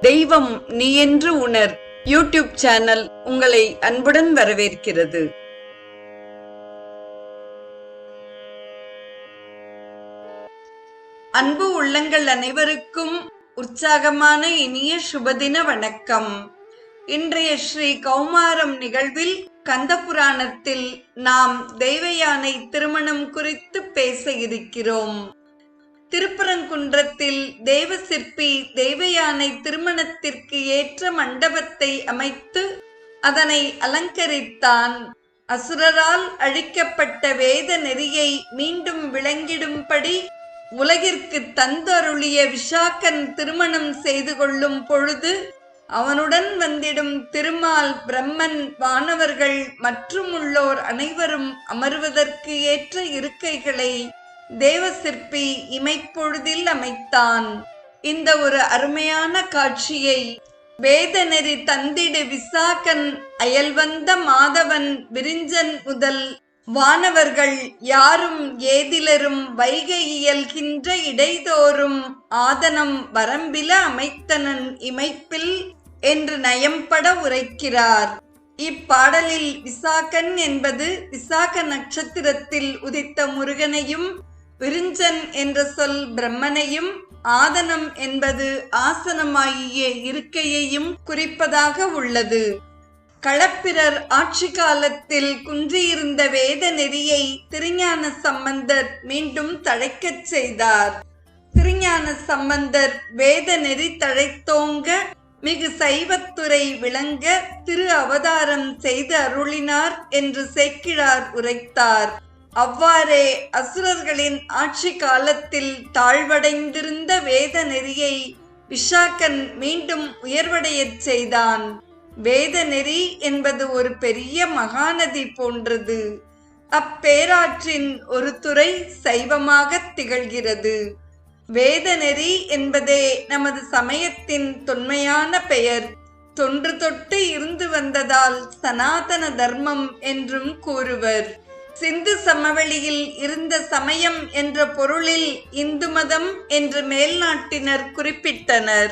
தெய்வம் நீ என்று உணர். யூடியூப் சேனல் உங்களை அன்புடன் வரவேற்கிறது. அன்பு உள்ளங்கள் அனைவருக்கும் உற்சாகமான இனிய சுபதின வணக்கம். இன்றைய ஸ்ரீ கௌமாரம் நிகழ்வில் கந்த புராணத்தில் நாம் தெய்வயானை திருமணம் குறித்து பேச இருக்கிறோம். திருப்பரங்குன்றத்தில் தெய்வ சிற்பி தெய்வ திருமணத்திற்கு ஏற்ற மண்டபத்தை அமைத்து அதனை அலங்கரித்தான். அசுரரால் அழிக்கப்பட்ட வேத நெறியை மீண்டும் விளங்கிடும்படி உலகிற்கு தந்தருளிய விஷாக்கன் திருமணம் செய்து கொள்ளும் பொழுது அவனுடன் வந்திடும் திருமால் பிரம்மன் வானவர்கள் மற்றும் உள்ளோர் அனைவரும் அமர்வதற்கு ஏற்ற இருக்கைகளை தேவசிற்பி இமைப்பொழுதில் அமைத்தான். இந்த ஒரு அருமையான காட்சியை வேதநெறி தந்திடு விசாகன் அயல்வந்த மாதவன் விரிஞ்சன் முதல் வானவர்கள் யாரும் ஏதிலரும் வைகை இயல்கின்ற இடைதோறும் ஆதனம் வரம்பில அமைத்தனன் இமைப்பில் என்று நயம்பட உரைக்கிறார். இப்பாடலில் விசாகன் என்பது விசாக நட்சத்திரத்தில் உதித்த முருகனையும் விரிஞ்சன் என்ற சொல் பிரம்மனையும் ஆதனம் என்பது ஆசனமாகிய இருக்கையையும் குறிப்பதாக உள்ளது. களப்பிரர் ஆட்சி காலத்தில் குன்றியிருந்த வேத நெறியை திருஞான சம்பந்தர் மீண்டும் தழைக்கச் செய்தார். திருஞான சம்பந்தர் வேத நெறி தழைத்தோங்க மிகு சைவத்துறை விளங்க திரு அவதாரம் செய்து அருளினார் என்று சேக்கிழார் உரைத்தார். அவ்வாறே அசுரர்களின் ஆட்சி காலத்தில் தாழ்வடைந்திருந்த வேத நெறியை விஷாக்கன் மீண்டும் உயர்வடையச் செய்தான். வேத நெறி என்பது ஒரு பெரிய மகாநதி போன்றது. அப்பேராற்றின் ஒரு துறை சைவமாக திகழ்கிறது. வேத நெறி என்பதே நமது சமயத்தின் தொன்மையான பெயர். தொன்று தொட்டு இருந்து வந்ததால் சனாதன தர்மம் என்றும் கூறுவர். சிந்து சமவெளியில் இருந்த சமயம் என்ற பொருளில் இந்து மதம் என்று மேல்நாட்டினர் குறிப்பிட்டனர்.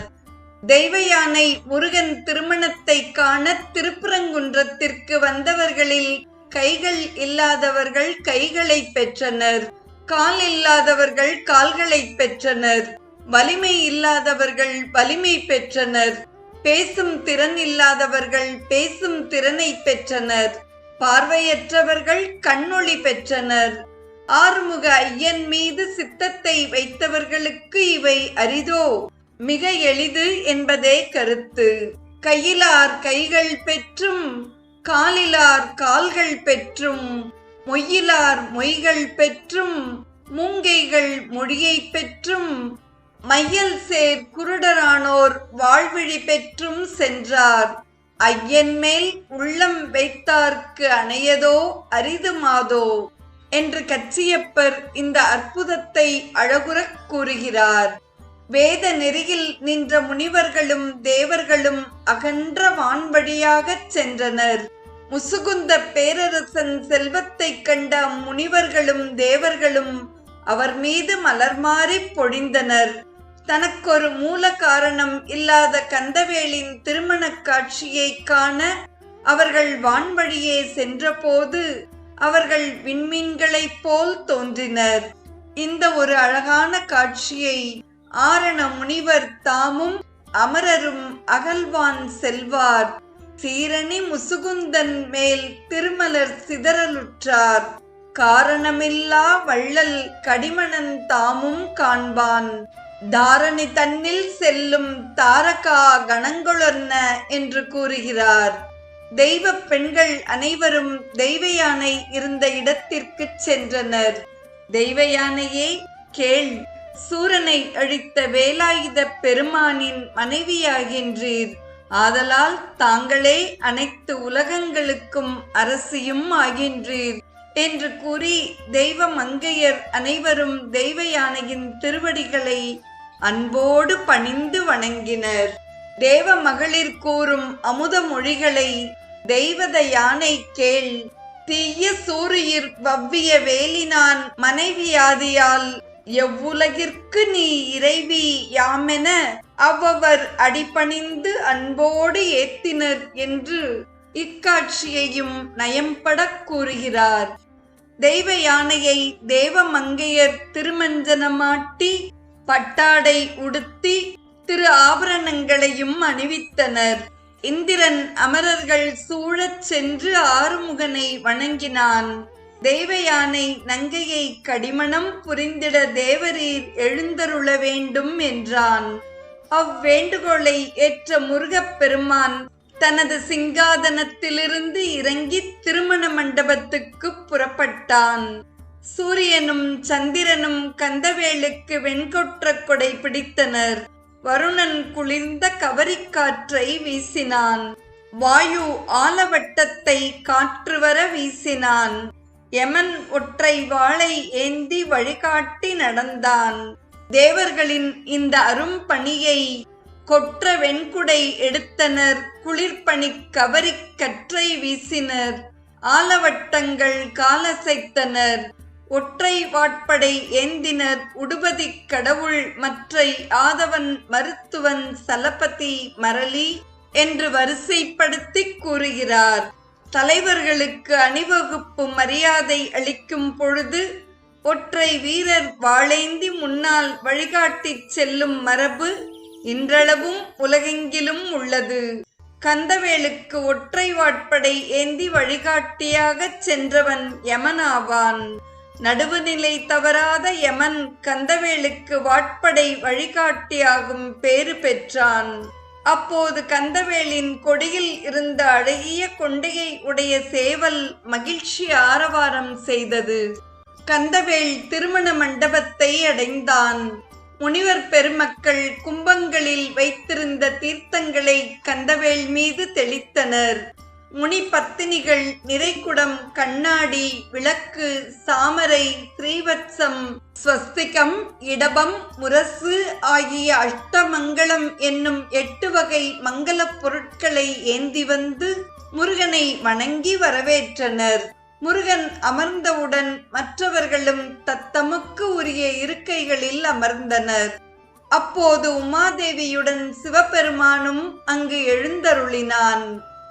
தெய்வ யானை முருகன் திருமணத்தை காண திருப்பரங்குன்றத்திற்கு வந்தவர்களில் கைகள் இல்லாதவர்கள் கைகளை பெற்றனர். கால் இல்லாதவர்கள் கால்களை பெற்றனர். வலிமை இல்லாதவர்கள் வலிமை பெற்றனர். பேசும் திறன் இல்லாதவர்கள் பேசும் திறனை பெற்றனர். பார்வையற்றவர்கள் கண்ணொளி பெற்றனர். ஆறுமுக ஐயன் மீது சித்தத்தை வைத்தவர்களுக்கு இவை அரிதோ? மிக எளிது என்பதே கருத்து. கையிலார் கைகள் பெற்றும் காலிலார் கால்கள் பெற்றும் மொய்யிலார் மொய்கள் பெற்றும் மூங்கைகள் மொழியை பெற்றும் மையல் சேர் குருடரானோர் வாழ்விழி பெற்றும் சென்றார். ஐயன் மேல் உள்ளம் வைத்தார்க்கு அணையதோ அரிது மாதோ என்று கச்சியப்பர் இந்த அற்புதத்தை அழகுறக் கூறுகிறார். வேத நெறியில் நின்ற முனிவர்களும் தேவர்களும் அகன்ற வான்வழியாகச் சென்றனர். முசுகுந்த பேரரசன் செல்வத்தைக் கண்ட அம்முனிவர்களும் தேவர்களும் அவர் மீது மலர்மாறிப் பொழிந்தனர். தனக்கொரு மூல காரணம் இல்லாத கந்தவேலின் திருமணக் காட்சியை காண அவர்கள் வான்வழியே சென்றபோது அவர்கள் விண்மீன்களைப் போல் தோன்றினர். இந்த ஒரு அழகான காட்சியை ஆரண முனிவர் தாமும் அமரரும் அகல்வான் செல்வார். சீரணி முசுகுந்தன் மேல் திருமலர் சிதறலுற்றார். காரணமில்லா வள்ளல் கடிமணன் தாமும் காண்பான். தாரணி தன்னில் செல்லும் தாரகா கணங்களொன்ன என்று கூறுகிறார். தெய்வ பெண்கள் அனைவரும் தெய்வ யானை இருந்த இடத்திற்கு சென்றனர். தெய்வ யானையே கேள் சூரனை அழித்த வேலாயுத பெருமானின் மனைவியாகின்றீர். ஆதலால் தாங்களே அனைத்து உலகங்களுக்கும் அரசியும் ஆகின்றீர் என்று கூறி தெய்வ மங்கையர் அனைவரும் தெய்வ யானையின் திருவடிகளை அன்போடு பணிந்து வணங்கினர். தேவ மகளிர் கூறும் அமுத மொழிகளை தெய்வத யானை கேள். தீய சூரியர் வவ்விய வேலினான் மனைவியாதியால் எவ்வுலகிற்கு நீ இறைவி யாமென அவ்வவர் அடிபணிந்து அன்போடு ஏத்தினர் என்று இக்காட்சியையும் நயம்படக் கூறுகிறார். தெய்வ யானையை தேவ மங்கையர் திருமஞ்சனமாட்டி பட்டாடை உடுத்தி திரு ஆபரணங்களையும் அணிவித்தனர். இந்திரன் அமரர்கள் சூழச் சென்று ஆறுமுகனை வணங்கினான். தெய்வ யானை நங்கையை கடிமணம் புரிந்திட தேவரீர் எழுந்தருள வேண்டும் என்றான். அவ்வேண்டுகோளை ஏற்ற முருகப் பெருமான் தனது சிங்காதனத்திலிருந்து இறங்கி திருமண மண்டபத்துக்கு புறப்பட்டான். சூரியனும் சந்திரனும் கந்தவேலுக்கு வெண்கொற்ற கொடை பிடித்தனர். வருணன் குளிர்ந்த கவரிக்காற்றை வீசினான். வாயு ஆலவட்டத்தை காற்று வர வீசினான். யமன் ஒற்றை வாளை ஏந்தி வழிகாட்டி நடந்தான். தேவர்களின் இந்த அரும்பணியை கொற்ற வெண்குடை எடுத்தனர். குளிர்பணி கவரிக் கற்றை வீசினர். ஆலவட்டங்கள் காலசைத்தனர். ஒற்றை வாட்படை ஏந்தினர் உடுபதி கடவுள் மற்றை ஆதவன் மருத்துவன் சலபதி மரளி என்று வரிசைப்படுத்தி கூறுகிறார். தலைவர்களுக்கு அணிவகுப்பு மரியாதை அளிக்கும் பொழுது ஒற்றை வீரர் வாழேந்தி முன்னால் வழிகாட்டிச் செல்லும் மரபு இன்றளவும் உலகெங்கிலும் உள்ளது. கந்தவேலுக்கு ஒற்றை வாட்படை ஏந்தி வழிகாட்டியாகச் சென்றவன் யமனாவான். நடுவுநிலை தவறாத யமன் கந்தவேலுக்கு வாட்படை வழிகாட்டியாகும் பேறு பெற்றான். அப்போது கந்தவேலின் கொடியில் இருந்த அழகிய கொண்டையை உடைய சேவல் மகிழ்ச்சி ஆரவாரம் செய்தது. கந்தவேல் திருமண மண்டபத்தை அடைந்தான். முனிவர் பெருமக்கள் கும்பங்களில் வைத்திருந்த தீர்த்தங்களை கந்தவேல் மீது தெளித்தனர். முனி பத்தினிகள் நிறைக்குடம் கண்ணாடி விளக்கு சாமரை ஸ்ரீவத்சம் ஸ்வஸ்திகம் இடபம் முரசு ஆகிய அஷ்டமங்கலம் என்னும் எட்டு வகை மங்கலப் பொருட்களை ஏந்தி வந்து முருகனை வணங்கி வரவேற்றனர். முருகன் அமர்ந்தவுடன் மற்றவர்களும் தத்தமுக்கு உரிய இருக்கைகளில் அமர்ந்தனர். அப்போது உமாதேவியுடன் சிவபெருமானும் அங்கு எழுந்தருளினான்.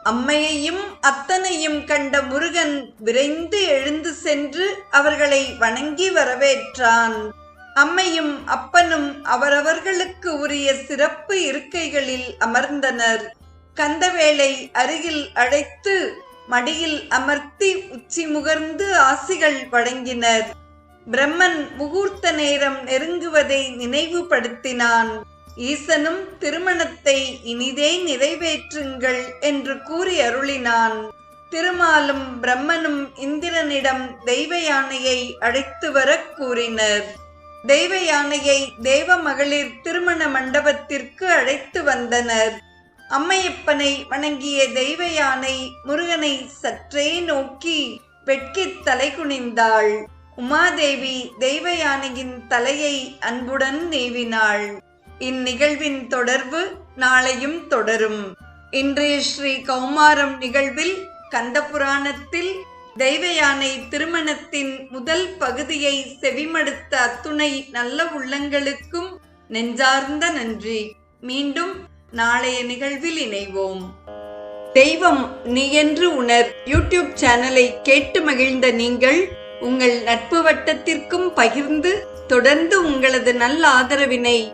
அம்மையையும் அத்தனையும் கண்ட முருகன் விரைந்து எழுந்து சென்று அவர்களை வணங்கி வரவேற்றான். அம்மையும் அப்பனும் அவரவர்களுக்கு உரிய சிறப்பு இருக்கைகளில் அமர்ந்தனர். கந்தவேளை அருகில் அழைத்து மடியில் அமர்த்தி உச்சி முகர்ந்து ஆசிகள் வழங்கினர். பிரம்மன் முகூர்த்த நேரம் நெருங்குவதை நினைவுபடுத்தினான். ஈசனும் திருமணத்தை இனிதே நிறைவேற்றுங்கள் என்று கூறி அருளினான் திருமாலும் பிரம்மனும் இந்திரனிடம் தெய்வ யானையை அழைத்து வர கூறினர். தெய்வ யானையை தேவ மகளிர் திருமண மண்டபத்திற்கு அழைத்து வந்தனர். அம்மையப்பனை வணங்கிய தெய்வ யானை முருகனை சற்றே நோக்கி வெட்கித் தலை குனிந்தாள் உமாதேவி தெய்வ யானையின் தலையை அன்புடன் நேவினாள். இந்நிகழ்வின் தொடர்பு நாளையும் தொடரும். இன்றைய ஸ்ரீ கௌமாரம் நிகழ்வில் கந்தபுராணத்தில் தெய்வயானை தெய்வ யானை திருமணத்தின் முதல் பகுதியை செவிமடுத்த அத்துணை நல்ல உள்ளங்களுக்கும் நெஞ்சார்ந்த நன்றி. மீண்டும் நாளைய நிகழ்வில் இணைவோம். தெய்வம் நீ என்று உணர் யூடியூப் சேனலை கேட்டு மகிழ்ந்த நீங்கள் உங்கள் நட்பு வட்டத்திற்கும் பகிர்ந்து தொடர்ந்து உங்களது நல்ல ஆதரவினை